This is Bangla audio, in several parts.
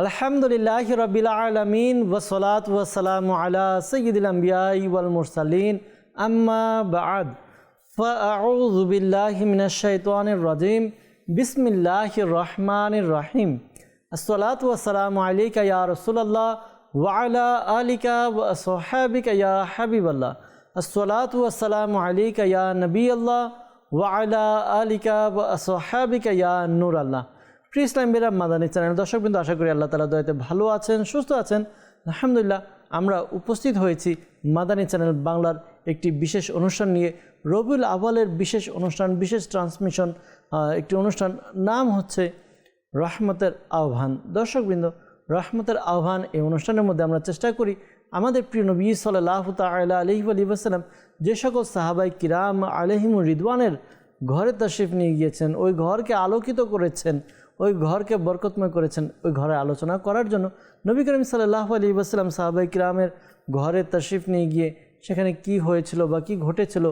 আলহামদুলিল্লাহ রবিল আলমিন ওসলাত ওসালাম আলা সঈদুল আম্বিয়াই ওয়াল মুরসালিন আম্মা বাদ فأعوذ بالله من الشيطان الرجيم بسم الله الرحمن الرحيم الصلاة والسلام عليك يا رسول الله وعلى آلك وأصحابك يا حبيب الله الصلاة والسلام عليك يا نبي الله وعلى آلك وأصحابك يا نور الله প্রিয় ইসলাম বিরাম মাদানী চ্যানেল দর্শক বিন্দু, আশা করি আল্লাহ তালা দয়াতে ভালো আছেন, সুস্থ আছেন। আলহামদুলিল্লাহ, আমরা উপস্থিত হয়েছি মাদানী চ্যানেল বাংলার একটি বিশেষ অনুষ্ঠান নিয়ে। রবিউল আওয়ালের বিশেষ অনুষ্ঠান, বিশেষ ট্রান্সমিশন একটি অনুষ্ঠান। নাম হচ্ছে রহমতের আহ্বান। দর্শকবৃন্দ রহমতের আহ্বান এই অনুষ্ঠানের মধ্যে আমরা চেষ্টা করি আমাদের প্রিয় নবী সাল্লাহ তাল্লাহ আলী ওসালাম যে সকল সাহাবাই কিরাম আলহিম রিদওয়ানের ঘরে তশরিফ নিয়ে গিয়েছেন, ওই ঘরকে আলোকিত করেছেন। ওই ঘরকে বরকতময় করেছেন ওই ঘরে আলোচনা করার জন্য। নবী করিম সাল্লাহ আলী ওসালাম সাহাবাই কিরামের ঘরে তশরিফ নিয়ে গিয়ে সেখানে কি হয়েছিল বা কি ঘটেছিল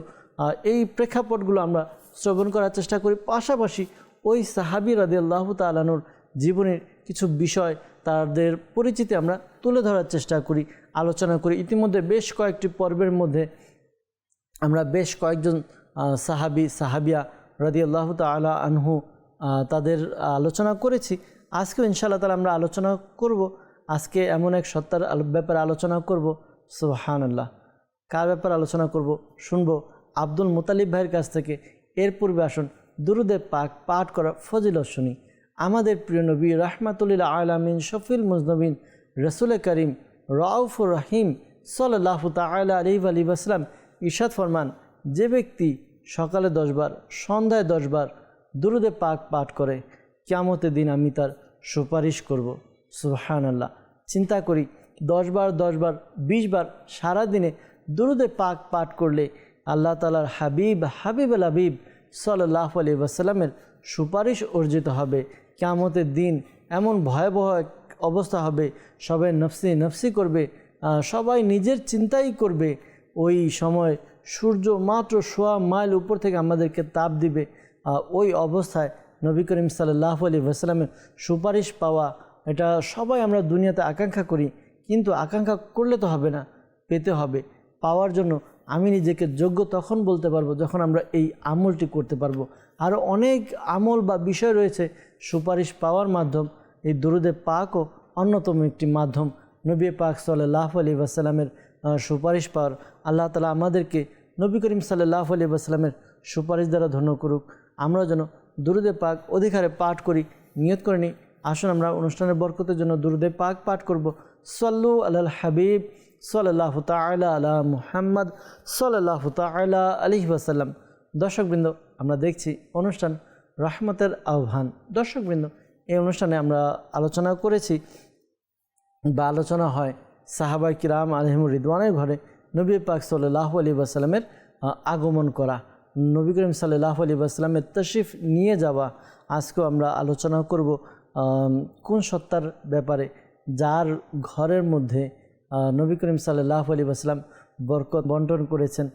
এই প্রেক্ষাপটগুলো আমরা শ্রবণ করার চেষ্টা করি। পাশাপাশি ওই সাহাবি রাদি আল্লাহ তালানুর জীবনের কিছু বিষয় তাদের পরিচিতি আমরা তুলে ধরার চেষ্টা করি, আলোচনা করি। ইতিমধ্যে বেশ কয়েকটি পর্বের মধ্যে আমরা বেশ কয়েকজন সাহাবি, সাহাবিয়া রাদি আল্লাহ তালা আনহু তাদের আলোচনা করেছি। আজকেও ইনশাআল্লাহ তালা আমরা আলোচনা করব। আজকে এমন এক সত্তার ব্যাপারে আলোচনা করব। আল্লাহ কার ব্যাপারে আলোচনা করব? শুনব আব্দুল মুতালিব ভাইয়ের কাছ থেকে। এর পূর্বে আসুন, দুরুদে পাক পাঠ করা ফজিলত শুনি। আমাদের প্রিয় নবী রাহমাতুল্লিল আলামিন, শফিল মুজনবিন, রসুল করিম, রাউফুর রহিম সাল্লাহ তালা আলী আলী আসলাম ইশাদ ফরমান, যে ব্যক্তি সকালে দশবার সন্ধ্যায় দশবার দুরুদে পাক পাঠ করে কেয়ামতের দিন আমি তার সুপারিশ করব। সুবহান আল্লাহ চিন্তা করি দশবার দশবার বিশবার সারাদিনে দুরুদে পাক পাঠ করলে আল্লাহ তালার হাবিব হাবিব আল হাবিব সাল্লাহ আলী ওয়াসাল্লামের সুপারিশ অর্জিত হবে। কেয়ামতের দিন এমন ভয়াবহ এক অবস্থা হবে, সবাই নফসি নফসি করবে সবাই নিজের চিন্তাই করবে। ওই সময় সূর্য মাত্র সোয়া মাইল উপর থেকে আমাদেরকে তাপ দিবে। ওই অবস্থায় নবী করিম সাল্লাহ আলী ওয়াসাল্লামের সুপারিশ পাওয়া, এটা সবাই আমরা দুনিয়াতে আকাঙ্ক্ষা করি, কিন্তু আকাঙ্ক্ষা করলে তো হবে না, পেতে হবে। পাওয়ার জন্য আমি নিজেকে যোগ্য তখন বলতে পারব যখন আমরা এই আমলটি করতে পারব। আরও অনেক আমল বা বিষয় রয়েছে সুপারিশ পাওয়ার মাধ্যম, এই দরুদে পাকও অন্যতম একটি মাধ্যম, নবী পাক সাল্লাহ আলী ওয়াসাল্লামের সুপারিশ পাওয়ার। আল্লাহ তালা আমাদেরকে নবী করিম সাল্লাহ আলী ওয়াসাল্লামের সুপারিশ দ্বারা ধন্য করুক। আমরা যেন দুরুদে পাক অধিকারে পাঠ করি, নিয়ত করে নিই। আসুন আমরা অনুষ্ঠানের বরকতের জন্য দুরুদে পাক পাঠ করব। সল্লু আল হাবিব সাল্লাহ তালা আলা মুহাম্মদ সাল্লাহ তালা আলহি ওয়াসাল্লাম। দর্শকবৃন্দ, আমরা দেখছি অনুষ্ঠান রহমতের আহ্বান। দর্শকবৃন্দ, এই অনুষ্ঠানে আমরা আলোচনা করেছি বা আলোচনা হয় সাহাবাই কিরাম আলহিমুর রিদওয়ানের ঘরে নবী পাক সাল্লাহ আলী বাসালামের আগমন করা। নবী করিম সাল্লাহ আলী বাসালামের তশরিফ নিয়ে যাওয়া। আজকেও আমরা আলোচনা করব কোন সত্তার ব্যাপারে যার ঘরের মধ্যে নবী করিম সাল্লাহ আলী বাসলাম বরকত বন্টন করেছেন।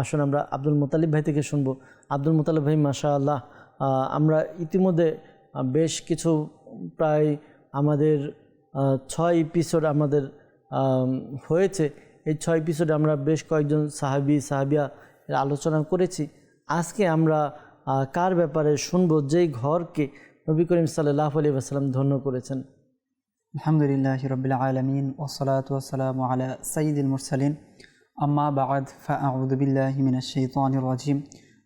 আসুন আমরা আব্দুল মোতালিব ভাই থেকে শুনব। আব্দুল মোতালিব ভাই মাশা আল্লাহ আমরা ইতিমধ্যে বেশ কিছু প্রায় আমাদের ছয় এপিসোড আমাদের হয়েছে। এই ছয় এপিসোডে আমরা বেশ কয়েকজন সাহাবি, সাহাবিয়া আলোচনা করেছি। আজকে আমরা কার ব্যাপারে শুনব? যেই ঘরকে নবী করিম সাল্লাহ আলী আসসালাম ধন্য করেছেন। আলহামদুলিল্লাহ রবিল্লা আলমিন ওসলাত ওসালাম আলা সঈদুল মুরসালিন। আম্মা বাদ ফাউদুবিল্লাহিমিনাশানিম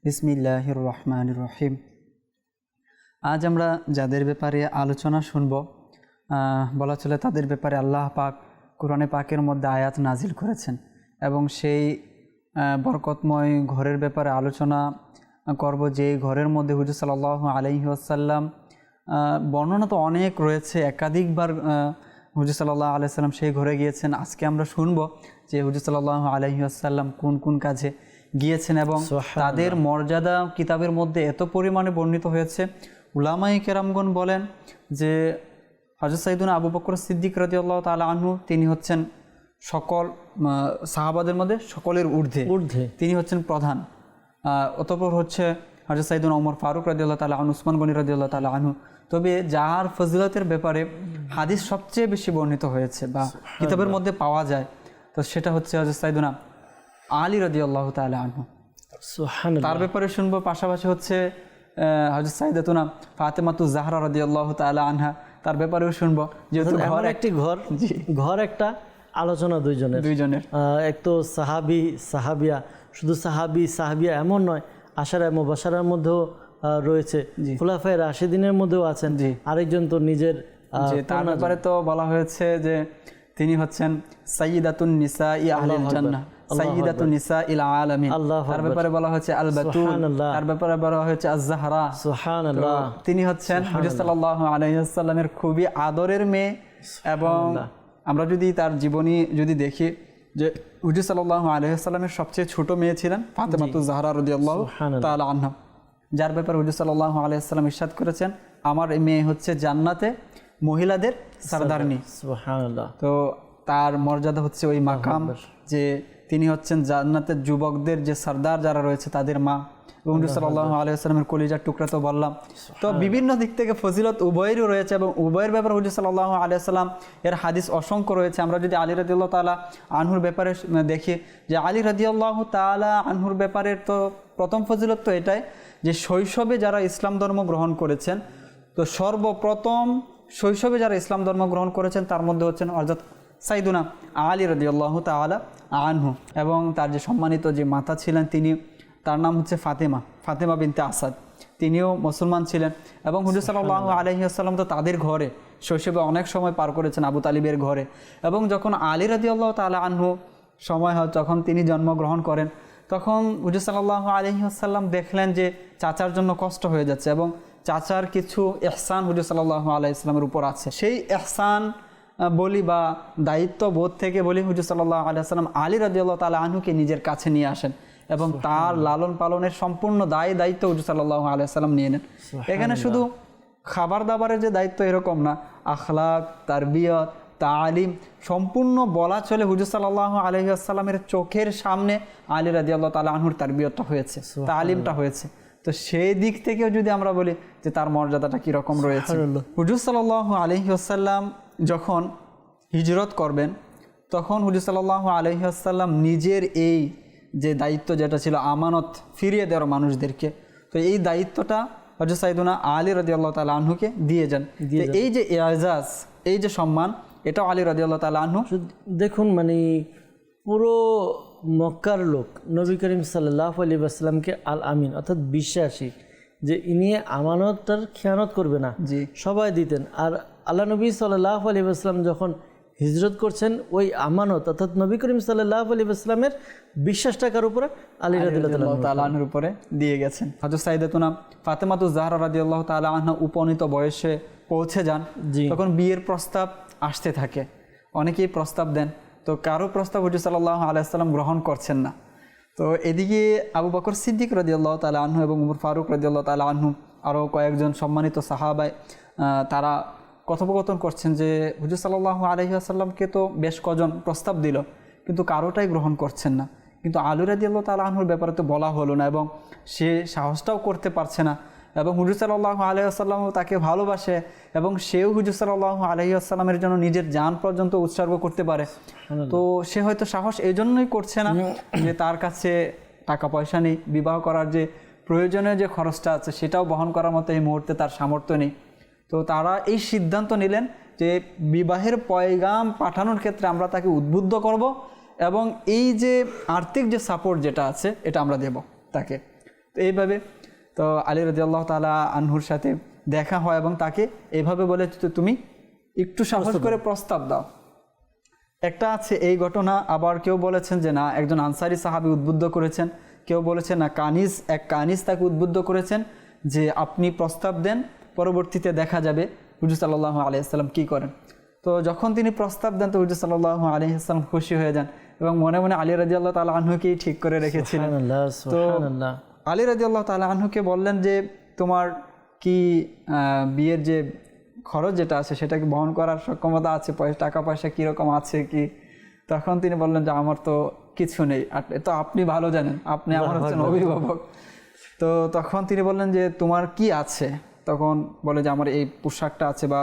বিসমিল্লাহ রহমান রহিম। আজ আমরা যাদের ব্যাপারে আলোচনা শুনব বলা চলে তাদের ব্যাপারে আল্লাহ পাক কোরআনে পাকের মধ্যে আয়াত নাজিল করেছেন এবং সেই বরকতময় ঘরের ব্যাপারে আলোচনা করব যে ঘরের মধ্যে হুজুর সাল্লাহ আলহি আসাল্লাম বর্ণনা তো অনেক রয়েছে। একাধিকবার হুজুর সাল্লাহ আলাইসাল্লাম সেই ঘরে গিয়েছেন। আজকে আমরা শুনব যে হুজুর সাল্লাহ আলহি আসাল্লাম কোন কোন কাজে গিয়েছেন এবং তাদের মর্যাদা কিতাবের মধ্যে এত পরিমাণে বর্ণিত হয়েছে। উলামাই কেরামগণ বলেন যে হজরত সাইদুন আবু বকর সিদ্দিক রাজি আল্লাহ তালা আনহু তিনি হচ্ছেন সকল সাহাবাদের মধ্যে সকলের ঊর্ধ্বে। ঊর্ধ্বে। তিনি হচ্ছেন প্রধান। অতঃপর হচ্ছে হজরত সাইদুন ওমর ফারুক রাজি আল্লাহ তালা আনু উসমান গনি রাজি আল্লাহ তালা আনহু। তবে যার ফজিলতের ব্যাপারে হাদিস সবচেয়ে বেশি বর্ণিত হয়েছে বা কিতাবের মধ্যে পাওয়া যায় তো সেটা হচ্ছে হজরত সাইদুনা আলী রদি আল্লাহ তালা সুবহানাল্লাহ। তার ব্যাপারে শুনব পাশাপাশি হচ্ছে হজরত সাইদাতুনা ফাতেমাতু জাহরা রদি আল্লাহ তালা আনহা তার ব্যাপারেও শুনব। যেহেতু ঘর এক একটি ঘর ঘর একটা আলোচনা দুইজনের। দুইজনের। এক তো সাহাবি সাহাবিয়া। শুধু সাহাবি সাহাবিয়া এমন নয় আশারা মুবাসারার মধ্যেও রয়েছে। খুলাফায় রাশিদিনের মধ্যেও আছেন। জি। আরেকজন তো নিজের তার ব্যাপারে তো বলা হয়েছে যে তিনি হচ্ছেন নিসা ই আহলিল জান্নাহ। সাইয়িদাতুন নিসা ইল আলামিন। তার ব্যাপারে বলা হয়েছে আল তার ব্যাপারে বলা হয়েছে আজ জাহরা সুবহানাল্লাহ তিনি হচ্ছেন হুজুর সাল্লাল্লাহু আলাইহি খুবই আদরের মেয়ে এবং আমরা যদি তার জীবনী যদি দেখি যে হুজুর সাল্লাল্লাহু আলাইহি ওয়াসাল্লামের সবচেয়ে ছোট মেয়ে ছিলেন ফাতেমাতু জাহরা সুবহানাল্লাহ। তাআলা আনহা। যার ব্যাপারে হুজুর সাল্লাল্লাহু আলাইহি ওয়াসাল্লাম ইরশাদ করেছেন আমার এই মেয়ে হচ্ছে জান্নাতে মহিলাদের সরদারনি। তো তার মর্যাদা হচ্ছে ওই মাকাম যে তিনি হচ্ছেন জান্নাতের যুবকদের যে সর্দার যারা রয়েছে তাদের মা। এবং সাল্লাহ আলাইসালামের কলিজার টুকরা তো বললাম। তো বিভিন্ন দিক থেকে ফজিলত উভয়েরই রয়েছে এবং উভয়ের ব্যাপারে হুজুর সাল্লাহ আলিয়াল্লাম এর হাদিস অসংখ্য রয়েছে। আমরা যদি আলী রাদিউল্লাহ তালা আনহুর ব্যাপারে দেখি যে আলী রাদিউল্লাহ তালা আনহুর ব্যাপারে তো প্রথম ফজিলত তো এটাই যে শৈশবে যারা ইসলাম ধর্ম গ্রহণ করেছেন তো সর্বপ্রথম শৈশবে যারা ইসলাম ধর্ম গ্রহণ করেছেন তার মধ্যে হচ্ছেন অর্থাৎ সাইদুনা আলী রদি আল্লাহ তালা আনহু এবং তার যে সম্মানিত যে মাতা ছিলেন তিনি তার নাম হচ্ছে ফাতেমা ফাতেমা বিনতে আসাদ। তিনিও মুসলমান ছিলেন এবং হুজুর সাল্লাহ আলহিহাসাল্লাম তো তাদের ঘরে শৈশবে অনেক সময় পার করেছেন আবু তালিবের ঘরে এবং যখন আলী রদি আল্লাহ তালা আনহু সময় হয় তখন তিনি জন্মগ্রহণ করেন তখন হুজুর সাল্লাহ আলহিহাসাল্লাম দেখলেন যে চাচার জন্য কষ্ট হয়ে যাচ্ছে এবং চাচার কিছু এহসান হুজুর সাল্লাহ আলাই ইসলামের উপর আছে। সেই এহসান বলি বা দায়িত্ব বোধ থেকে বলি হুজুর সাল্লাহ আলিয়াল্লাম আলী রাজিউল্লাহ তালা আনহুকে নিজের কাছে নিয়ে আসেন। এবং তার লালন পালনের সম্পূর্ণ দায় দায়িত্ব হুজুর সাল্লাহ আলিয়াল্লাম নিয়ে নেন। এখানে শুধু খাবার দাবারের যে দায়িত্ব এরকম না আখলাক তারবিয়ত তালিম সম্পূর্ণ বলা চলে হুজুর সাল্লাহ আলহিহাস্লামের চোখের সামনে আলী রাজি আল্লাহ তালা আনহুর তারবিয়তটা হয়েছে তালিমটা হয়েছে। তো সেই দিক থেকেও যদি আমরা বলি যে তার মর্যাদাটা কীরকম রয়েছে। হুজুর সাল্লাহ আলহিহাস্লাম যখন হিজরত করবেন তখন হুজুর সাল্লাহ আলহিহাস্লাম নিজের এই যে দায়িত্ব যেটা ছিল আমানত ফিরিয়ে দেওয়ার মানুষদেরকে তো এই দায়িত্বটা হজরত সাইদুনা আলী রাজি আল্লাহ তালা আনহুকে দিয়ে যান। এই যে এজাজ এই যে সম্মান এটাও আলী রাজি আল্লাহ তালা আনহু দেখুন মানে পুরো মক্কার লোক নবী করিম সাল্লাহ আলী আসসালামকে আল আমিন অর্থাৎ বিশ্বাসী যে ইনি আমানত আমানতটার খেয়ানত করবে না। সবাই দিতেন। আর আল্লাহ নবী সাল্লাহ আলী আসসালাম যখন হিজরত করছেন ওই আমানত অর্থাৎ নবী করিম সাল্লাহ আলী আসসালামের বিশ্বাস টাকার উপরে আলী রাদিল্লাহ আল্লাহ তালা আনহুর উপরে দিয়ে গেছেন। হজরত সাইদাতুনা ফাতেমাতু জাহরা রাজি আল্লাহ তালা আনহা উপনীত বয়সে পৌঁছে যান। তখন বিয়ের প্রস্তাব আসতে থাকে। অনেকেই প্রস্তাব দেন তো কারও প্রস্তাব হুজুর সাল্লাহ আলাইসাল্লাম গ্রহণ করছেন না। তো এদিকে আবু বকর সিদ্দিক রদি আল্লাহ তালা আনহু এবং উমর ফারুক রদি আল্লাহ তালা আনহু আরও কয়েকজন সম্মানিত সাহাবায় তারা কথোপকথন করছেন যে হুজুর সাল্লাহ আলহি আসাল্লামকে তো বেশ কজন প্রস্তাব দিল কিন্তু কারোটাই গ্রহণ করছেন না। কিন্তু আলু রাদি আল্লাহ তালা আনহুর ব্যাপারে তো বলা হলো না এবং সে সাহসটাও করতে পারছে না এবং হুজুর সাল্লাহ আলহিহাসাল্লামও তাকে ভালোবাসে এবং সেও হুজুর সাল্লাহ আলহিহাসাল্লামের জন্য নিজের যান পর্যন্ত উৎসর্গ করতে পারে। তো সে হয়তো সাহস এই জন্যই করছে না যে তার কাছে টাকা পয়সা নেই বিবাহ করার যে প্রয়োজনীয় যে খরচটা আছে সেটাও বহন করার মতো এই মুহূর্তে তার সামর্থ্য নেই। তো তারা এই সিদ্ধান্ত নিলেন যে বিবাহের পয়গাম পাঠানোর ক্ষেত্রে আমরা তাকে উদ্বুদ্ধ করব এবং এই যে আর্থিক যে সাপোর্ট যেটা আছে এটা আমরা দেব তাকে। তো এইভাবে তো আলী রাজি আল্লাহ তালা আনহুর সাথে দেখা হয় এবং তাকে এভাবে বলে যে তুমি একটু সাহস করে প্রস্তাব দাও। একটা আছে এই ঘটনা আবার কেউ বলেছেন যে না একজন আনসারি সাহাবি উদ্বুদ্ধ করেছেন। কেউ বলেছেন না কানিজ এক কানিজ তাকে উদ্বুদ্ধ করেছেন যে আপনি প্রস্তাব দেন পরবর্তীতে দেখা যাবে হুজুর সাল্লাহ আলিয়াল্লাম কী করেন। তো যখন তিনি প্রস্তাব দেন তো হুজুর সাল্লাহ আলিয়াল্লাম খুশি হয়ে যান এবং মনে মনে আলী রাজি আল্লাহ তালা আনহুকেই ঠিক করে রেখেছিলেন। তো। আলী রাজি আল্লাহ তালা আনহুকে বললেন যে তোমার কি বিয়ের যে খরচ যেটা আছে সেটাকে বহন করার সক্ষমতা আছে? পয়সা টাকা পয়সা কীরকম আছে কি? তখন তিনি বললেন যে আমার তো কিছু নেই। তো আপনি ভালো জানেন। আপনি আমার হচ্ছেন অভিভাবক। তো তখন তিনি বললেন যে তোমার কি আছে? তখন বলে যে আমার এই পোশাকটা আছে বা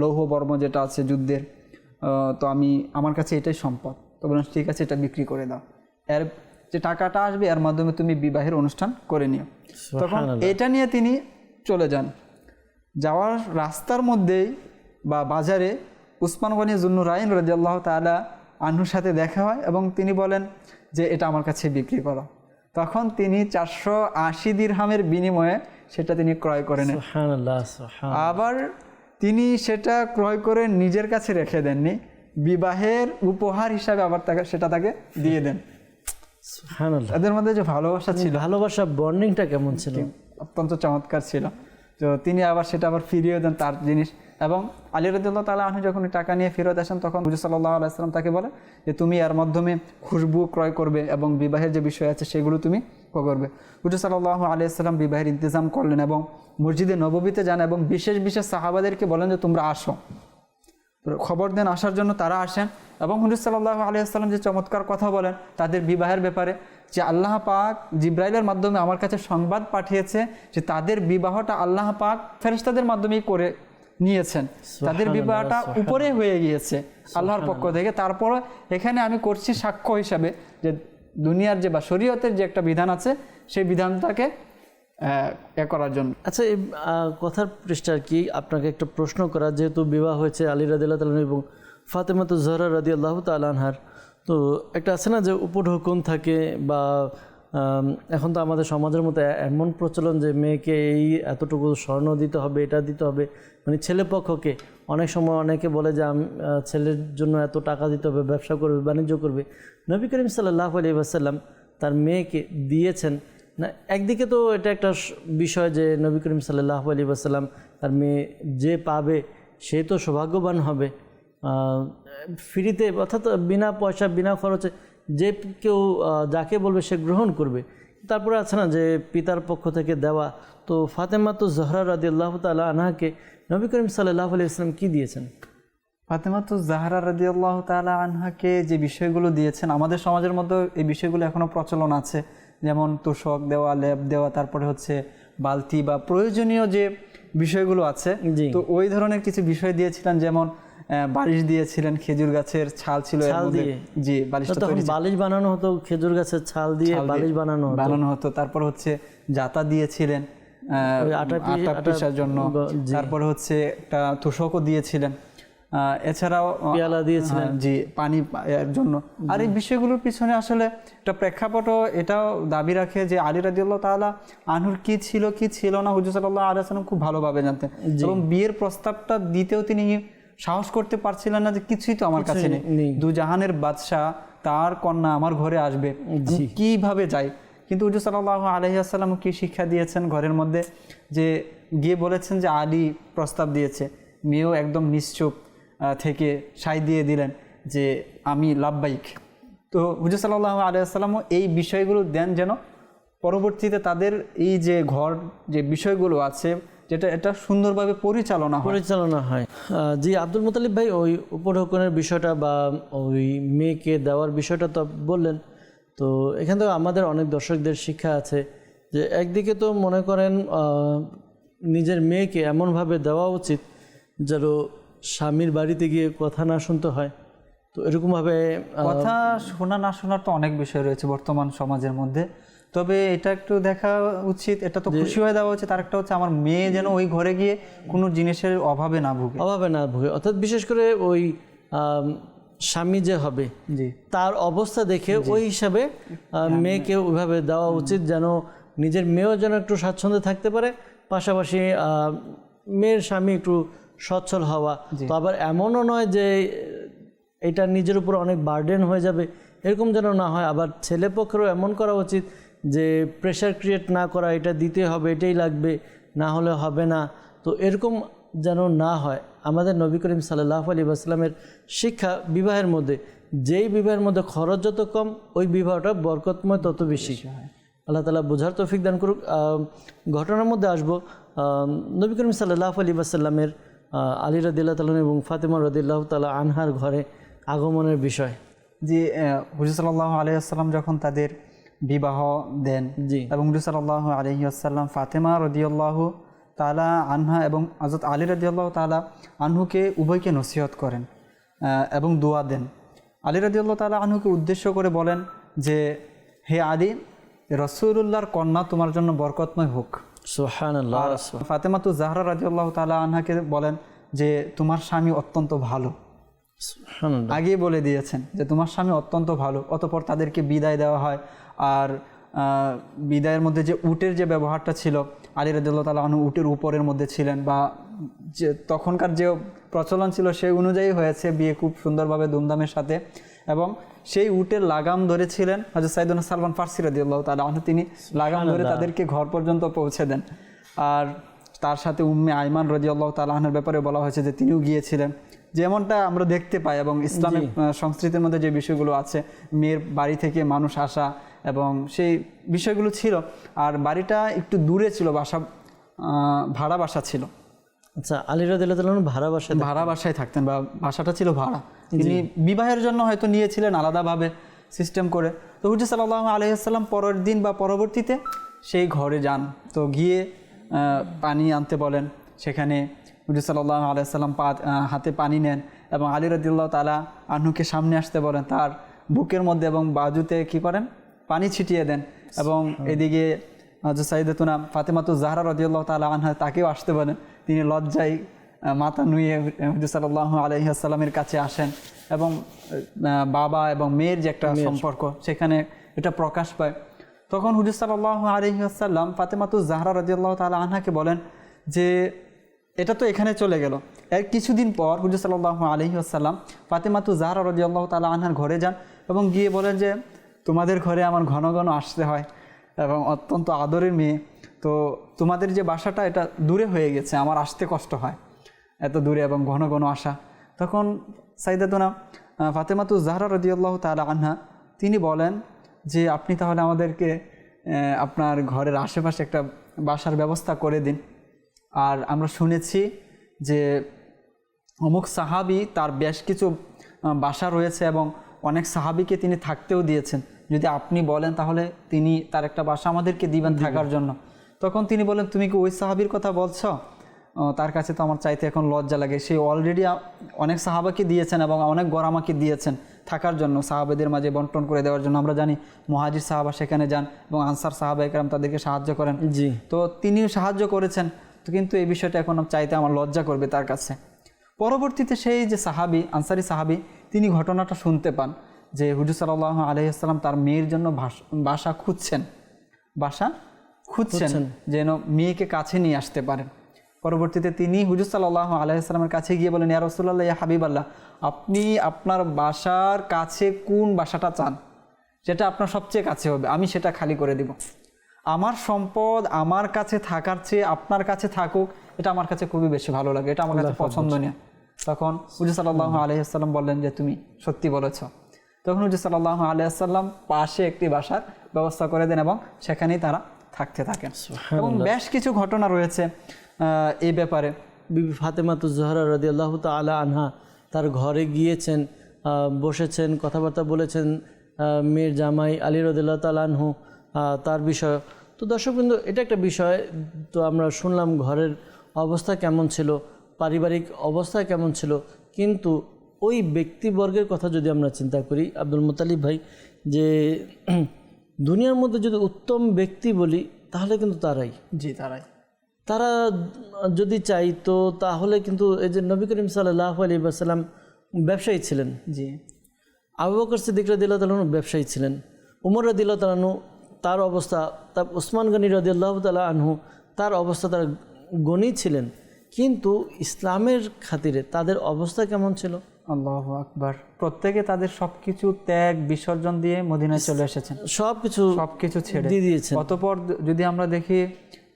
লৌহ বর্ম যেটা আছে যুদ্ধের তো আমি আমার কাছে এটাই সম্পদ। তো বললাম ঠিক আছে এটা বিক্রি করে দাও। এর যে টাকাটা আসবে এর মাধ্যমে তুমি বিবাহের অনুষ্ঠান করে নিও। তখন এটা নিয়ে তিনি চলে যান। যাওয়ার রাস্তার মধ্যেই বা বাজারে উসমান গনি জুন্নুরাইন রাজিয়াল্লাহ তালা আহ্নুর সাথে দেখা হয় এবং তিনি বলেন যে এটা আমার কাছে বিক্রি করো। তখন তিনি চারশো আশি দিরহামের বিনিময়ে সেটা তিনি ক্রয় করে নেন আবার তিনি সেটা ক্রয় করে নিজের কাছে রেখে দেননি বিবাহের উপহার হিসাবে আবার তাকে সেটা তাকে দিয়ে দেন। তাদের মধ্যে যে ভালোবাসা ছিল ভালোবাসা বর্নিংটা কেমন ছিল? অত্যন্ত চমৎকার ছিল। তো তিনি আবার সেটা আবার ফিরিয়ে দেন তার জিনিস। এবং আলী রদুল্লাহ তালা আহ যখন টাকা নিয়ে ফেরত আসেন, তখন হুজুর সাল্লাহ তাকে বলে যে, তুমি এর মাধ্যমে খুশবু ক্রয় করবে এবং বিবাহের যে বিষয় আছে সেগুলো তুমি করবে। হুজুর সাল্লাহ আলাইসাল্লাম বিবাহের ইন্তজাম করলেন এবং মসজিদে নববীতে যান এবং বিশেষ বিশেষ সাহাবাদেরকে বলেন যে, তোমরা আসো। খবর দেন আসার জন্য তারা আসেন এবং হুজুর সাল্লাহ আলিয়াল্লাম যে চমৎকার কথা বলেন তাদের বিবাহের ব্যাপারে যে আল্লাহ পাক জিব্রাইলের মাধ্যমে আমার কাছে সংবাদ পাঠিয়েছে যে তাদের বিবাহটা আল্লাহ পাক ফেরেশতাদের মাধ্যমেই করে নিয়েছেন। তাদের বিবাহটা উপরে হয়ে গিয়েছে আল্লাহর পক্ষ থেকে। তারপর এখানে আমি করছি সাক্ষ্য হিসাবে যে দুনিয়ার যে বা শরীয়তের যে একটা বিধান আছে সেই বিধানটাকে এ করার জন্য। আচ্ছা এই কথার পৃষ্ঠা কি, আপনাকে একটা প্রশ্ন করা, যেহেতু বিবাহ হয়েছে আলী রাদিল্লাহ তালন এবং ফাতেমাত জহরা রাদি আল্লাহ তালহার তো একটা আছে না যে উপঢৌকন থাকে বা এখন তো আমাদের সমাজের মতো এমন প্রচলন যে মেয়েকে এই এতটুকু স্বর্ণ দিতে হবে, এটা দিতে হবে মানে ছেলে পক্ষকে। অনেক সময় অনেকে বলে যে ছেলের জন্য এত টাকা দিতে হবে, ব্যবসা করবে, বাণিজ্য করবে। নবী করিম সাল্লাহ আলী আসাল্লাম তার মেয়েকে দিয়েছেন না, একদিকে তো এটা একটা বিষয় যে নবী করিম সাল্লাহ আলী আসাল্লাম তার মেয়ে যে পাবে সে তো সৌভাগ্যবান হবে। ফ্রিতে অর্থাৎ বিনা পয়সা, বিনা খরচে যে কেউ যাকে বলবে সে গ্রহণ করবে। তারপরে আছে না যে পিতার পক্ষ থেকে দেওয়া। তো ফাতেমা তো জহরা রাদি আল্লাহ তালা আনহাকে নবী করিম সাল্লাহ আলি ইসলাম কী দিয়েছেন? ফাতেমাতু জাহরা আল্লাহ তাআলা আনহাকে যে বিষয়গুলো দিয়েছেন, আমাদের সমাজের মধ্যে এই বিষয়গুলো এখনও প্রচলন আছে। যেমন তোষক দেওয়া লেপ দেওয়া তারপরে হচ্ছে বালতি বা প্রয়োজনীয় যে বিষয়গুলো আছে তো ওই ধরনের কিছু বিষয় দিয়েছিলেন যেমন বালিশ দিয়েছিলেন খেজুর গাছের ছাল ছিল ছাল দিয়ে? জি বালিশটা বালিশ বানানো হতো খেজুর গাছের ছাল দিয়ে বালিশ বানানো হতো? বানানো হতো। তারপর হচ্ছে জাতা দিয়েছিলেন আটা পিসার জন্য। তারপরে হচ্ছে একটা তোষকও দিয়েছিলেন। এছাড়াও পেয়ালা দিয়েছিলেন। হ্যাঁ, জি পানি এর জন্য। আর এই বিষয়গুলোর পিছনে আসলে একটা প্রেক্ষাপটও এটাও দাবি রাখে যে আলী রাদিউল্লাহ তাআলা আনহুর কি ছিল কি ছিল না হুজুর সাল্লাহ আলাইসালাম খুব ভালোভাবে জানতেন। এবং বিয়ের প্রস্তাবটা দিতেও তিনি সাহস করতে পারছিলেন না যে কিছুই তো আমার কাছে নেই। নেই। দু জাহানের বাদশাহ তার কন্যা আমার ঘরে আসবে। কীভাবে যাই? কিন্তু হুজুর সাল্লাহ আলহিহাসাল্লাম কি শিক্ষা দিয়েছেন ঘরের মধ্যে? যে গিয়ে বলেছেন যে আলী প্রস্তাব দিয়েছে। মেয়েও একদম নিশ্চুপ। থেকে সাই দিয়ে দিলেন যে আমি লাভবাইক তো হুজুর সাল্লাহ আলহিহাসাল্লামও এই বিষয়গুলো দেন যেন পরবর্তীতে তাদের এই যে ঘর, যে বিষয়গুলো আছে, যেটা, এটা সুন্দরভাবে পরিচালনা পরিচালনা হয়। জি, আব্দুল মুতালিব ভাই ওই উপঢৌকনের বিষয়টা বা ওই মেয়েকে দেওয়ার বিষয়টা তো বললেন। তো এখান থেকে আমাদের অনেক দর্শকদের শিক্ষা আছে যে একদিকে তো মনে করেন নিজের মেয়েকে এমনভাবে দেওয়া উচিত যেন স্বামীর বাড়িতে গিয়ে কথা না শুনতে হয়? তো এরকমভাবে কথা শোনা না শোনার তো অনেক বিষয় রয়েছে বর্তমান সমাজের মধ্যে। তবে এটা একটু দেখা উচিত এটা তো খুশি হয়ে দেওয়া উচিত। আর একটা হচ্ছে আমার মেয়ে যেন ওই ঘরে গিয়ে কোনো জিনিসের অভাবে না ভুগে। অভাবে না ভুগে। অর্থাৎ বিশেষ করে ওই স্বামী যে হবে জি। তার অবস্থা দেখে ওই হিসাবে মেয়েকে ওইভাবে দেওয়া উচিত যেন নিজের মেয়েও যেন একটু স্বাচ্ছন্দ্যে থাকতে পারে। পাশাপাশি মেয়ের স্বামী একটু সচ্ছল হওয়া। তো আবার এমনও নয় যে এটা নিজের উপর অনেক বার্ডেন হয়ে যাবে এরকম যেন না হয়। আবার ছেলে পক্ষেরও এমন করা উচিত যে প্রেশার ক্রিয়েট না করা এটা দিতে হবে এটাই লাগবে না হলে হবে না। তো এরকম যেন না হয় আমাদের নবী করিম সাল্লাহ আলী আসলামের শিক্ষা বিবাহের মধ্যে যেই বিবাহের মধ্যে খরচ যত কম ওই বিবাহটা বরকতময় তত বেশি। আল্লাহ তালা বোঝার তৌফিক দান করুক। ঘটনার মধ্যে আসব। নবী করিম সাল্লাহ আলী আসাল্লামের আলী রদিল্লাহ তালন এবং ফাতেমা রদিল্লাহ তালা আনহার ঘরে আগমনের বিষয়। যে হুজুর সাল্লাহ আলহিহাস্লাম যখন তাদের বিবাহ দেন জি। এবং হুজুর সাল্লাহ আলহিহাস্লাম ফাতেমা রদিয়াল্লাহ তালা আনহা এবং হজরত আলী রাজিউল্লাহ তালা আনহুকে উভয়কে নসিহত করেন এবং দোয়া দেন। আলী রাজিউল্লাহ তালা আনহুকে উদ্দেশ্য করে বলেন যে হে আলী রসুল্লাহর কন্যা তোমার জন্য বরকতময় হোক। সুবহানাল্লাহ ফাতেমাতু জাহরা রাজিউল্লাহ তালা আনহাকে বলেন যে তোমার স্বামী অত্যন্ত ভালো। আগেই বলে দিয়েছেন যে তোমার স্বামী অত্যন্ত ভালো। অতপর তাদেরকে বিদায় দেওয়া হয়। আর বিদায়ের মধ্যে যে উটের যে ব্যবহারটা ছিল আলী রাদিল্লাহ তালা আনু উটের উপরের মধ্যে ছিলেন বা যে তখনকার যে প্রচলন ছিল সেই অনুযায়ী হয়েছে বিয়ে খুব সুন্দরভাবে ধুমধামের সাথে। এবং সেই উটের লাগাম ধরেছিলেন হজরত সাইদুল সালমান ফার্সি রাদিউল্লাহ তালা আনহু। তিনি লাগাম ধরে তাদেরকে ঘর পর্যন্ত পৌঁছে দেন। আর তার সাথে উম্মে আইমান রদিয়াল্লাহ তালাহনের ব্যাপারে বলা হয়েছে যে তিনিও গিয়েছিলেন। যেমনটা আমরা দেখতে পাই এবং ইসলামিক সংস্কৃতির মধ্যে যে বিষয়গুলো আছে মেয়ের বাড়ি থেকে মানুষ আসা এবং সেই বিষয়গুলো ছিল। আর বাড়িটা একটু দূরে ছিল বাসা ভাড়া বাসা ছিল। আচ্ছা আলী রাদিয়াল্লাহু ভাড়া বাসায় ভাড়া বাসায় থাকতেন বা বাসাটা ছিল ভাড়া। তিনি বিবাহের জন্য হয়তো নিয়েছিলেন আলাদাভাবে সিস্টেম করে। তো হুজুর সাল্লাহ আলহিহাল্লাম পরের দিন বা পরবর্তীতে সেই ঘরে যান। তো গিয়ে পানি আনতে বলেন। সেখানে হুজুর সাল্লাহ আলাইসাল্লাম পা হাতে পানি নেন এবং আলী রদুল্লাহ তালা আহনুকে সামনে আসতে বলেন। তার বুকের মধ্যে এবং বাজুতে কি করেন? পানি ছিটিয়ে দেন এবং এদিকে সাইদাতুনা ফাতেমাতু জাহরা রদিয়াল্লাহ তালা আনহা তাকেও আসতে বলেন। তিনি লজ্জায় মাথা নুয়ে হুজুর সাল্লাহ আলহিহাস্লামের কাছে আসেন এবং বাবা এবং মেয়ের যে একটা সম্পর্ক সেখানে এটা প্রকাশ পায়। তখন হুজুর সাল্লাহ আলহিহাস্লাম ফাতেমাতু জাহরা রদিয়াল্লাহ তালা আনহাকে বলেন যে এটা তো এখানে চলে গেল। এর কিছুদিন পর হুজুর সাল্লাহ আলহিহাস্লাম ফাতেমাতু জাহরা রদিয়াল্লাহ তালা আনহার ঘরে যান এবং গিয়ে বলেন যে তোমাদের ঘরে আমার ঘন ঘন আসতে হয় এবং অত্যন্ত আদরের মেয়ে। তো তোমাদের যে বাসাটা এটা দূরে হয়ে গেছে আমার আসতে কষ্ট হয় এত দূরে এবং ঘন ঘন আসা। তখন সাইদাতুনা ফাতেমাতু জাহরা রদিয়াল্লাহ তালা আনহা তিনি বলেন যে আপনি তাহলে আমাদেরকে আপনার ঘরের আশেপাশে একটা বাসার ব্যবস্থা করে দিন। আর আমরা শুনেছি যে অমুক সাহাবি তার বেশ কিছু বাসা রয়েছে এবং অনেক সাহাবিকে তিনি থাকতেও দিয়েছেন। যদি আপনি বলেন তাহলে তিনি তার একটা বাসা আমাদেরকে দিবেন। থাকার জন্য। তখন তিনি বলেন তুমি কি ওই সাহাবির কথা বলছো? তার কাছে তো আমার চাইতে এখন লজ্জা লাগে। সে অলরেডি অনেক সাহাবাকে দিয়েছেন এবং অনেক গরামাকে দিয়েছেন থাকার জন্য। সাহাবেদের মাঝে বন্টন করে দেওয়ার জন্য। আমরা জানি মহাজির সাহাবা সেখানে যান এবং আনসার সাহাবা একরাম তাদেরকে সাহায্য করেন। জি। তো তিনিও সাহায্য করেছেন। তো কিন্তু এই বিষয়টা এখন চাইতে আমার লজ্জা করবে তার কাছে। পরবর্তীতে সেই যে সাহাবি আনসারি সাহাবি তিনি ঘটনাটা শুনতে পান যে হুজুর সাল্লাহ আলহিহাস্লাম তার মেয়ের জন্য বাসা খুঁজছেন। বাসা খুঁজছেন যেন মেয়েকে কাছে নিয়ে আসতে পারেন। পরবর্তীতে তিনি হুজুর সাল্লাহ আলাইসাল্লামের কাছে গিয়ে বলেন ইয়া রসুল্লাহ ইয়া হাবিব আল্লাহ আপনি আপনার বাসার কাছে কোন বাসাটা চান? যেটা আপনার সবচেয়ে কাছে হবে আমি সেটা খালি করে দিব। আমার সম্পদ আমার কাছে থাকার চেয়ে আপনার কাছে থাকুক এটা আমার কাছে খুবই বেশি ভালো লাগে এটা আমার কাছে পছন্দনীয়। তখন হুজুর সাল্লাহ আলহিহাস্লাম বললেন যে তুমি সত্যি বলেছ। তখন হুজুর সাল্লাহ আলহিহাস্লাম পাশে একটি বাসার ব্যবস্থা করে দেন এবং সেখানেই তারা থাকতে থাকেন। এবং বেশ কিছু ঘটনা রয়েছে এই ব্যাপারে। বিবি ফাতেমা ফাতেমাতু জহরা রাদিয়াল্লাহু তাআলা আনহা তার ঘরে গিয়েছেন বসেছেন কথাবার্তা বলেছেন মেয়ের জামাই আলী রদিল্লাহ তালানহু তার বিষয়। তো দর্শকবৃন্দ এটা একটা বিষয় তো আমরা শুনলাম ঘরের অবস্থা কেমন ছিল পারিবারিক অবস্থা কেমন ছিল কিন্তু ওই ব্যক্তিবর্গের কথা যদি আমরা চিন্তা করি আব্দুল মুতালিব ভাই যে দুনিয়ার মধ্যে যদি উত্তম ব্যক্তি বলি তাহলে কিন্তু তারাই। জি তারাই। তারা যদি চাইতো তাহলে কিন্তু এই যে নবী করিম সাল্লাহ আলী আসাল্লাম ব্যবসায়ী ছিলেন। জি। আবু বকর সিদ্দিক রদিল্লাহ তালানু ব্যবসায়ী ছিলেন। উমর রদিল্লাহ তালানু তার অবস্থা তার উসমান গনি রদিল্লাহ তালা আনহু তার অবস্থা তার গণী ছিলেন। কিন্তু ইসলামের খাতিরে তাদের অবস্থা কেমন ছিল? আল্লাহ আকবার। প্রত্যেকে তাদের সবকিছু ত্যাগ বিসর্জন দিয়ে মদিনায় চলে এসেছেন। সব কিছু সবকিছু ছেড়ে। দিয়ে দিয়েছেন। অতপর যদি আমরা দেখি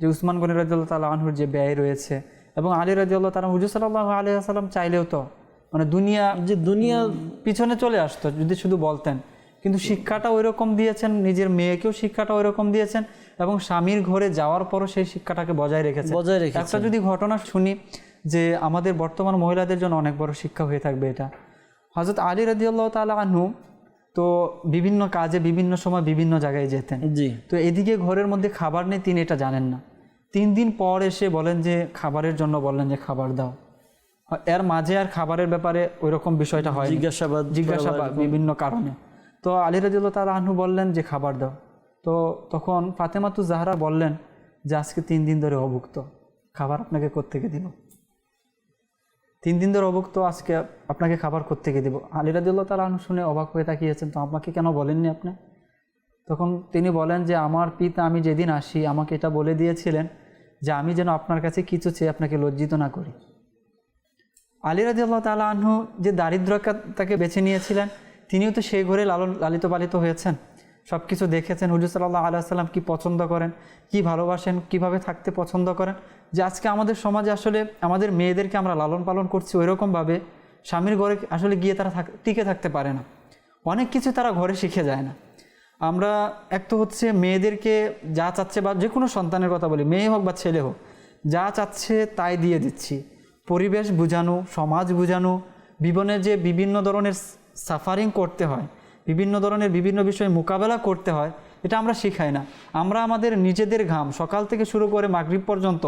যে উসমান গনি রাজিউল্লাহ তালা আনহুর যে ব্যয় রয়েছে এবং আলী রাজিউল্লাহ তালা হুজুর সাল্লাহ আলী আসালাম চাইলেও তো মানে দুনিয়া যে দুনিয়া পিছনে চলে আসতো যদি শুধু বলতেন। কিন্তু শিক্ষাটা ওই রকম দিয়েছেন নিজের মেয়েকেও শিক্ষাটা ওই রকম দিয়েছেন এবং স্বামীর ঘরে যাওয়ার পরও সেই শিক্ষাটাকে বজায় রেখেছেন। বজায় রেখেছেন। একটা যদি ঘটনা শুনি যে আমাদের বর্তমান মহিলাদের জন্য অনেক বড় শিক্ষা হয়ে থাকবে এটা। হজরত আলী রাদিউল্লাহ তালা আনহু তো বিভিন্ন কাজে বিভিন্ন সময় বিভিন্ন জায়গায় যেতেন। জি। তো এদিকে ঘরের মধ্যে খাবার নেই তিনি এটা জানেন না। তিন দিন পর এসে বলেন যে খাবারের জন্য বললেন যে খাবার দাও। এর মাঝে আর খাবারের ব্যাপারে ওই রকম বিষয়টা হয় জিজ্ঞাসাবাদ জিজ্ঞাসাবাদ বিভিন্ন কারণে। তো আলী রাজিউল্লাহ তালা আনহু বললেন যে খাবার দাও। তো তখন ফাতেমাতু জাহরা বললেন যে আজকে তিন দিন ধরে অভুক্ত। খাবার আপনাকে কোত্থেকে দিব? তিন দিন ধরে অভুক্ত আজকে আপনাকে খাবার কোত্থেকে দিব। আলী রাজিউল্লাহ তালা শুনে অবাক হয়ে তাকিয়েছেন, তো আমাকে কেন বলেননি আপনি? তখন তিনি বলেন যে, আমার পিতা, আমি যেদিন আসি, আমাকে এটা বলে দিয়েছিলেন যে, আমি যেন আপনার কাছে কিছু চেয়ে আপনাকে লজ্জিত না করি। আলী রাজি আল্লাহ তালা আনহু যে দারিদ্রতাকে বেছে নিয়েছিলেন, তিনিও তো সেই ঘরে লালন লালিত পালিত হয়েছেন। সব কিছু দেখেছেন, হুজুর সাল্লাহ আল্লাহ সাল্লাম কী পছন্দ করেন, কি ভালোবাসেন, কীভাবে থাকতে পছন্দ করেন? যে আজকে আমাদের সমাজে আসলে আমাদের মেয়েদেরকে আমরা লালন পালন করছি ওইরকমভাবে স্বামীর ঘরে আসলে গিয়ে তারা থাক, টিকে থাকতে পারে না। অনেক কিছু তারা ঘরে শিখে যায় না। আমরা এক তো হচ্ছে মেয়েদেরকে যা চাচ্ছে বা যে কোনো সন্তানের কথা বলি, মেয়ে হোক বা ছেলে হোক, যা চাচ্ছে তাই দিয়ে দিচ্ছি। পরিবেশ বুঝানো, সমাজ বুঝানো জীবনে যে বিভিন্ন ধরনের সাফারিং করতে হয় বিভিন্ন ধরনের বিভিন্ন বিষয়ে মোকাবেলা করতে হয় এটা আমরা শিখাই না। আমরা আমাদের নিজেদের ঘাম সকাল থেকে শুরু করে মাগরিব পর্যন্ত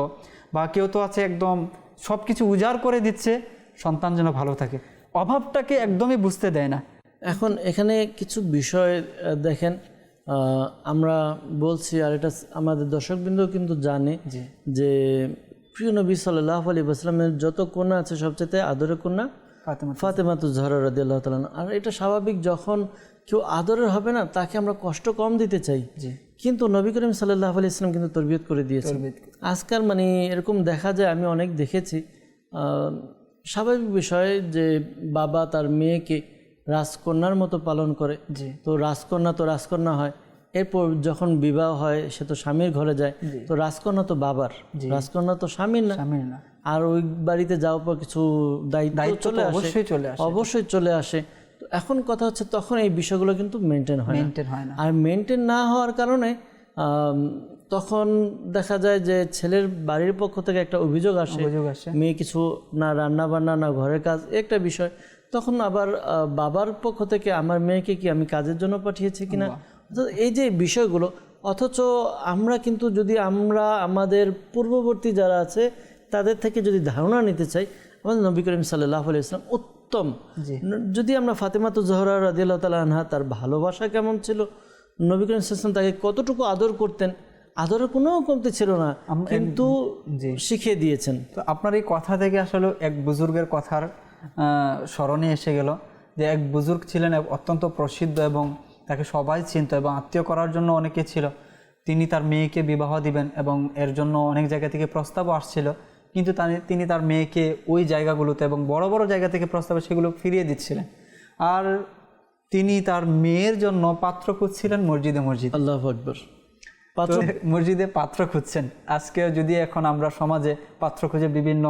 বা কেউ তো আছে একদম সব কিছু উজাড় করে দিচ্ছে সন্তান যেন ভালো থাকে। অভাবটাকে একদমই বুঝতে দেয় না। এখন এখানে কিছু বিষয় দেখেন আমরা বলছি আর এটা আমাদের দর্শকবৃন্দ কিন্তু জানে যে প্রিয় নবী সাল্লাহ আলী আসলামের যত কন্যা আছে সবচেয়ে আদরের কন্যা ফাতেমা ফাতেমাতু জহরা রাদি আল্লাহ তালান আর এটা স্বাভাবিক যখন কেউ আদরের হবে না তাকে আমরা কষ্ট কম দিতে চাই। কিন্তু নবী করিম সাল্লাহ আলি ইসলাম কিন্তু তরবিয়ত করে দিয়েছেন। আজকাল মানে এরকম দেখা যায় আমি অনেক দেখেছি স্বাভাবিক বিষয় যে বাবা তার মেয়েকে রাজকন্যার মতো পালন করে। তো রাজকন্যা তো রাজকন্যা হয় এরপর যখন বিবাহ হয় সে তো স্বামীর ঘরে যায়। তো রাজকন্যা তো বাবার রাজকন্যা তো স্বামীর না। আর ওই বাড়িতে যাওয়ার পর কিছু দায়িত্ব দায়িত্ব চলে আসে। অবশ্যই চলে আসে। এখন কথা হচ্ছে তখন এই বিষয়গুলো কিন্তু মেনটেন হয় মেনটেন হয় না। আর মেনটেন না হওয়ার কারণে তখন দেখা যায় যে ছেলের বাড়ির পক্ষ থেকে একটা অভিযোগ আসে। অভিযোগ আসে। মেয়ে কিছু না রান্না বান্না না ঘরের কাজ একটা বিষয়। তখন আবার বাবার পক্ষ থেকে আমার মেয়েকে কি আমি কাজের জন্য পাঠিয়েছি কিনা? অর্থাৎ এই যে বিষয়গুলো অথচ আমরা কিন্তু যদি আমরা আমাদের পূর্ববর্তী যারা আছে তাদের থেকে যদি ধারণা নিতে চাই আমাদের নবী করিম সাল্লাহ ইসলাম উত্তম। যদি আমরা ফাতেমাতু জহরা রাদিয়াল্লাহ তালা আনহা তার ভালোবাসা কেমন ছিল? নবী করিম সাল্লাম তাকে কতটুকু আদর করতেন? আদরের কোনো কমতি ছিল না কিন্তু শিখিয়ে দিয়েছেন। তো আপনার এই কথা থেকে আসলে এক বুজুর্গের কথার স্মরণে এসে গেল যে এক বুজুর্গ ছিলেন অত্যন্ত প্রসিদ্ধ এবং তাকে সবাই চিনত এবং আত্মীয় করার জন্য অনেকে ছিল। তিনি তার মেয়েকে বিবাহ দিবেন এবং এর জন্য অনেক জায়গা থেকে প্রস্তাবও আসছিল। কিন্তু তিনি তার মেয়েকে ওই জায়গাগুলোতে এবং বড় বড় জায়গা থেকে প্রস্তাবে সেগুলো ফিরিয়ে দিচ্ছিলেন। আর তিনি তার মেয়ের জন্য পাত্র খুঁজছিলেন মসজিদে মসজিদ। আল্লাহ আকবর। তো মসজিদে পাত্র খুঁজছেন। আজকে যদি এখন আমরা সমাজে পাত্র খুঁজে বিভিন্ন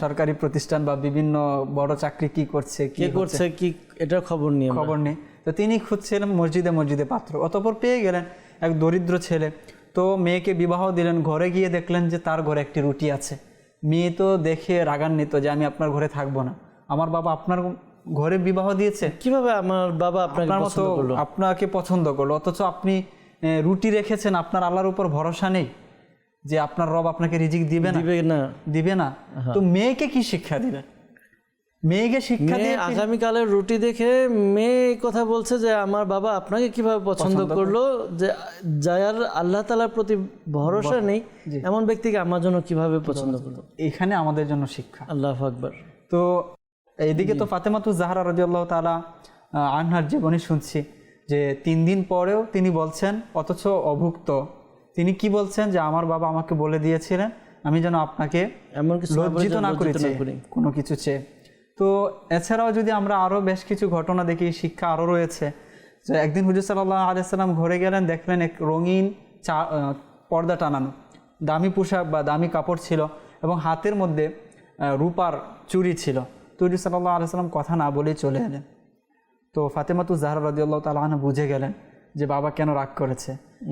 সরকারি প্রতিষ্ঠান বা বিভিন্ন বড় চাকরি কি করছে কি করছে কি এটার খবর নিয়ে খবর নেই। তো তিনি খুঁজছিলেন মসজিদে মসজিদে পাত্র। অতপর পেয়ে গেলেন এক দরিদ্র ছেলে। তো মেয়েকে বিবাহ দিলেন ঘরে গিয়ে দেখলেন যে তার ঘরে একটি রুটি আছে। মেয়ে তো দেখে রাগান্বিত যে আমি আপনার ঘরে থাকব না। আমার বাবা আপনার ঘরে বিবাহ দিয়েছে? কীভাবে আমার বাবা আপনাকে আপনার মতো পছন্দ করল? আপনাকে পছন্দ করল অথচ আপনি রুটি রেখেছেন আপনার আল্লাহর উপর ভরসা নেই যে আপনার রব আপনাকে রিজিক দিবে না। দিবে না। দিবে না। তো মেয়েকে কি শিক্ষা দিবেন মেয়েকে শিক্ষা দিয়ে আগামীকালের রুটি দেখে মেয়ে কথা বলছে যে আমার বাবা আপনাকে কীভাবে পছন্দ করল যে যার আল্লাহ তালার প্রতি ভরসা নেই এমন ব্যক্তিকে আমার জন্য কীভাবে পছন্দ করল? এখানে আমাদের জন্য শিক্ষা। আল্লাহ আকবর। তো এইদিকে তো ফাতেমাতু জাহারা রাজিউল্লাহ তালা আনহার জীবনী শুনছি যে তিন দিন পরেও তিনি বলছেন অথচ অভুক্ত। তিনি কি বলছেন? যে আমার বাবা আমাকে বলে দিয়েছিলেন আমি যেন আপনাকে এমন লজ্জিত না। কোনো কিছু চেয়ে। তো এছাড়াও যদি আমরা আরও বেশ কিছু ঘটনা দেখি শিক্ষা আরও রয়েছে। যে একদিন হুজুর সাল্লাহ আলিয়াল্লাম ঘরে গেলেন দেখলেন এক রঙিন চা পর্দা টানানো। দামি পোশাক বা দামি কাপড় ছিল এবং হাতের মধ্যে রূপার চুরি ছিল। তো হুজুর সাল্লাহ আলিয়াল্লাম কথা না বলেই চলে এলেন। তো ফাতেমাতু জাহরা রাদিয়াল্লাহু তাআলা আনহা বুঝে গেলেন যে বাবা কেন রাগ করেছে।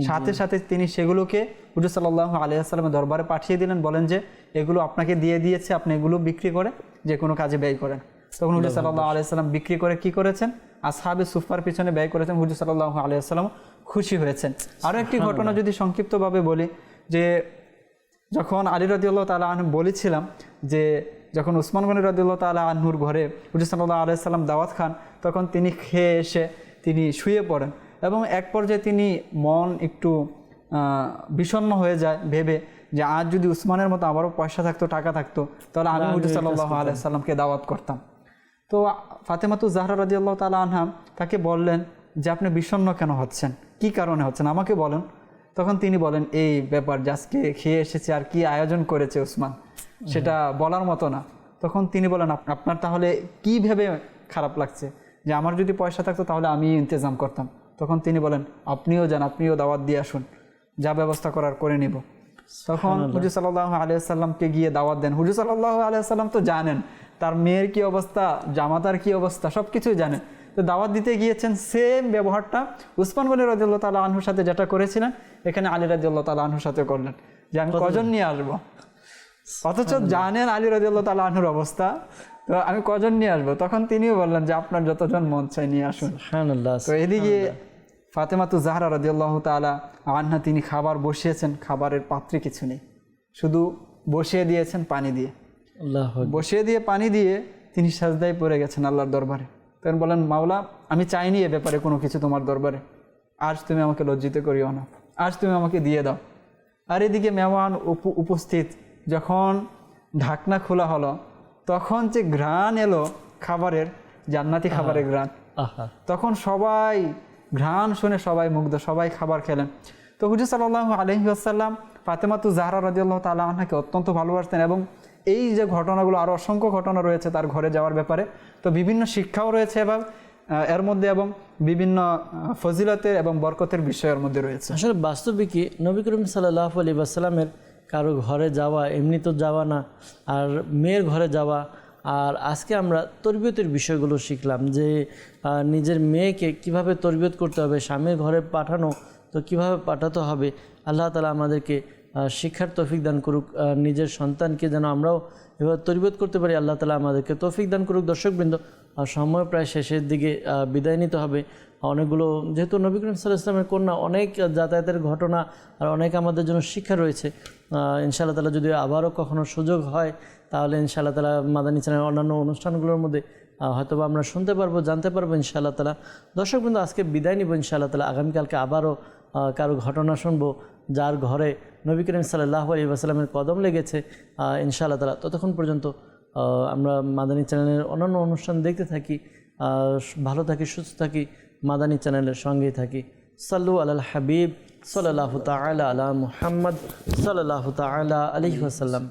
সাথে সাথে তিনি সেগুলোকে হুজুর সাল্লাল্লাহু আলাইহি ওয়াসাল্লামের দরবারে পাঠিয়ে দিলেন বলেন যে এগুলো আপনাকে দিয়ে দিয়েছে আপনি এগুলো বিক্রি করে যে কোনো কাজে ব্যয় করেন। তখন হুজুর সাল্লাল্লাহু আলাইহি সাল্লাম বিক্রি করে কি করেছেন? আসহাবে সুফার পিছনে ব্যয় করেছেন হুজুর সাল্লাল্লাহু আলাইহি খুশি হয়েছেন। আরও একটি ঘটনা যদি সংক্ষিপ্তভাবে বলি যে যখন আলী রাদিউল্লাহ তালা আনহু বলেছিলাম যে যখন উসমান গনি রাদিউল্লাহ তালা আনহুর ঘরে হুজুর সাল্লাহ আলাইসাল্লাম দাওয়াত খান তখন তিনি খেয়ে এসে তিনি শুয়ে পড়েন এবং এক পর্যায়ে তিনি মন একটু আহ, বিষণ্ণ হয়ে যায় ভেবে যে আজ যদি উসমানের মতো আবারও পয়সা থাকতো টাকা থাকতো তাহলে আমি হুজুর সাল্লাহ আলাইসাল্লামকে দাওয়াত করতাম। তো ফাতেমাতু জাহরা আল্লাহ তাআলা আনহা তাকে বললেন যে আপনি বিষণ্ণ কেন হচ্ছেন? কি কারণে হচ্ছেন? আমাকে বলেন। তখন তিনি বলেন এই ব্যাপার যে আজকে খেয়ে এসেছে আর কি আয়োজন করেছে উসমান সেটা বলার মতো না। তখন তিনি বলেন আপনার তাহলে কি ভেবে খারাপ লাগছে? যে আমার যদি পয়সা থাকতো তাহলে আমি ইন্তজাম করতাম। তখন তিনি বলেন আপনিও যান আপনিও দাওয়াত দিয়ে আসুন। যা ব্যবস্থা করার করে নিব। তখন হুজুর সাল্লাহ আলিয়াল্লামকে গিয়ে দাওয়াত দেন। হুজুর সাল্লাহ আলিয়াল্লাম তো জানেন তার মেয়ের কি অবস্থা জামাতার কি অবস্থা সব কিছুই জানেন। তো দাওয়াত দিতে গিয়েছেন সেম ব্যবহারটা উসমান গনি রাজিউল্লাহ তালা আনহুর সাথে যেটা করেছিলেন এখানে আলী রাজিউল্লাহ তালা আনহুর সাথে করলেন। যে আমি কজন নিয়ে আসব? অথচ জানেন আলী রাজিউল্লাহ তালা আনহুর অবস্থা। তো আমি কজন নিয়ে আসব? তখন তিনিও বললেন যে আপনার যতজন মন চাই নিয়ে আসুন। তো এদিকে ফাতেমাতু জাহরা রাদিয়াল্লাহু তাআলা আনহা তিনি খাবার বসিয়েছেন খাবারের পাত্রে কিছু নেই। শুধু বসিয়ে দিয়েছেন পানি দিয়ে। আল্লাহ বসিয়ে দিয়ে পানি দিয়ে তিনি সাজদায় পড়ে গেছেন আল্লাহর দরবারে। তখন বলেন মাওলা আমি চাইনি এ ব্যাপারে কোনো কিছু তোমার দরবারে। আজ তুমি আমাকে লজ্জিত করিও না। আজ তুমি আমাকে দিয়ে দাও। আর এদিকে মেহমান উপ- উপস্থিত যখন ঢাকনা খোলা হলো তখন যে ঘ্রাণ এলো খাবারের জান্নাতি খাবারের ঘ্রাণ। তখন সবাই ঘ্রাণ শুনে সবাই মুগ্ধ সবাই খাবার খেলেন। তো হুজুর সাল্লাহ আলহি আসাল্লাম ফাতেমাতু জাহরা রাজিউল্লাহ তালা আনহাকে অত্যন্ত ভালোবাসতেন এবং এই যে ঘটনাগুলো আরও অসংখ্য ঘটনা রয়েছে তার ঘরে যাওয়ার ব্যাপারে। তো বিভিন্ন শিক্ষাও রয়েছে এবং আহ, এর মধ্যে এবং বিভিন্ন ফজিলতের এবং বরকতের বিষয়ের মধ্যে রয়েছে। আসলে বাস্তবিকই নবী করিম সাল্লাহ আলী আসসালামের কারও ঘরে যাওয়া এমনি তো যাওয়া না আর মেয়ের ঘরে যাওয়া আর আজকে আমরা তরবিয়তের বিষয়গুলো শিখলাম যে নিজের মেয়েকে কীভাবে তরবিয়ত করতে হবে, স্বামীর ঘরে পাঠানো তো কীভাবে পাঠাতে হবে, আল্লাহ তালা আমাদেরকে শিক্ষার তৌফিক দান করুক নিজের সন্তানকে যেন আমরাও এবার তরবিয়ত করতে পারি, আল্লাহ তালা আমাদেরকে তৌফিক দান করুক দর্শকবৃন্দ। সময় প্রায় শেষের দিকে বিদায় নিতে হবে। অনেকগুলো, যেহেতু নবী সাল্লাহ ইসলামের কন্যা, অনেক যাতায়াতের ঘটনা আর অনেক আমাদের জন্য শিক্ষা রয়েছে। ইনশাআল্লাহ তালা যদি আবারও কখনো সুযোগ হয় তাহলে ইনশাআল্লাহ তালা মাদানী চ্যানেলের অন্যান্য অনুষ্ঠানগুলোর মধ্যে হয়তো বা আমরা শুনতে পারব, জানতে পারব ইনশাআল্লাহ তালা দর্শক বিন্দু আজকে বিদায় নিব ইনশাআল্লাহ তালা আগামীকালকে আবারও কারও ঘটনা শুনব যার ঘরে নবী করিম সাল্লাহ আলী আসসালামের কদম লেগেছে ইনশাআল্লাহ তালা ততক্ষণ পর্যন্ত আমরা মাদানী চ্যানেলের অন্যান্য অনুষ্ঠান দেখতে থাকি ভালো থাকি, সুস্থ থাকি, মাদানী চ্যানেলের সঙ্গেই থাকি। সাল্লু আলাল হাবিব সাল্লাহ তালা আলা মুহাম্মদ সাল্লাহ তালা আলহি আসাল্লাম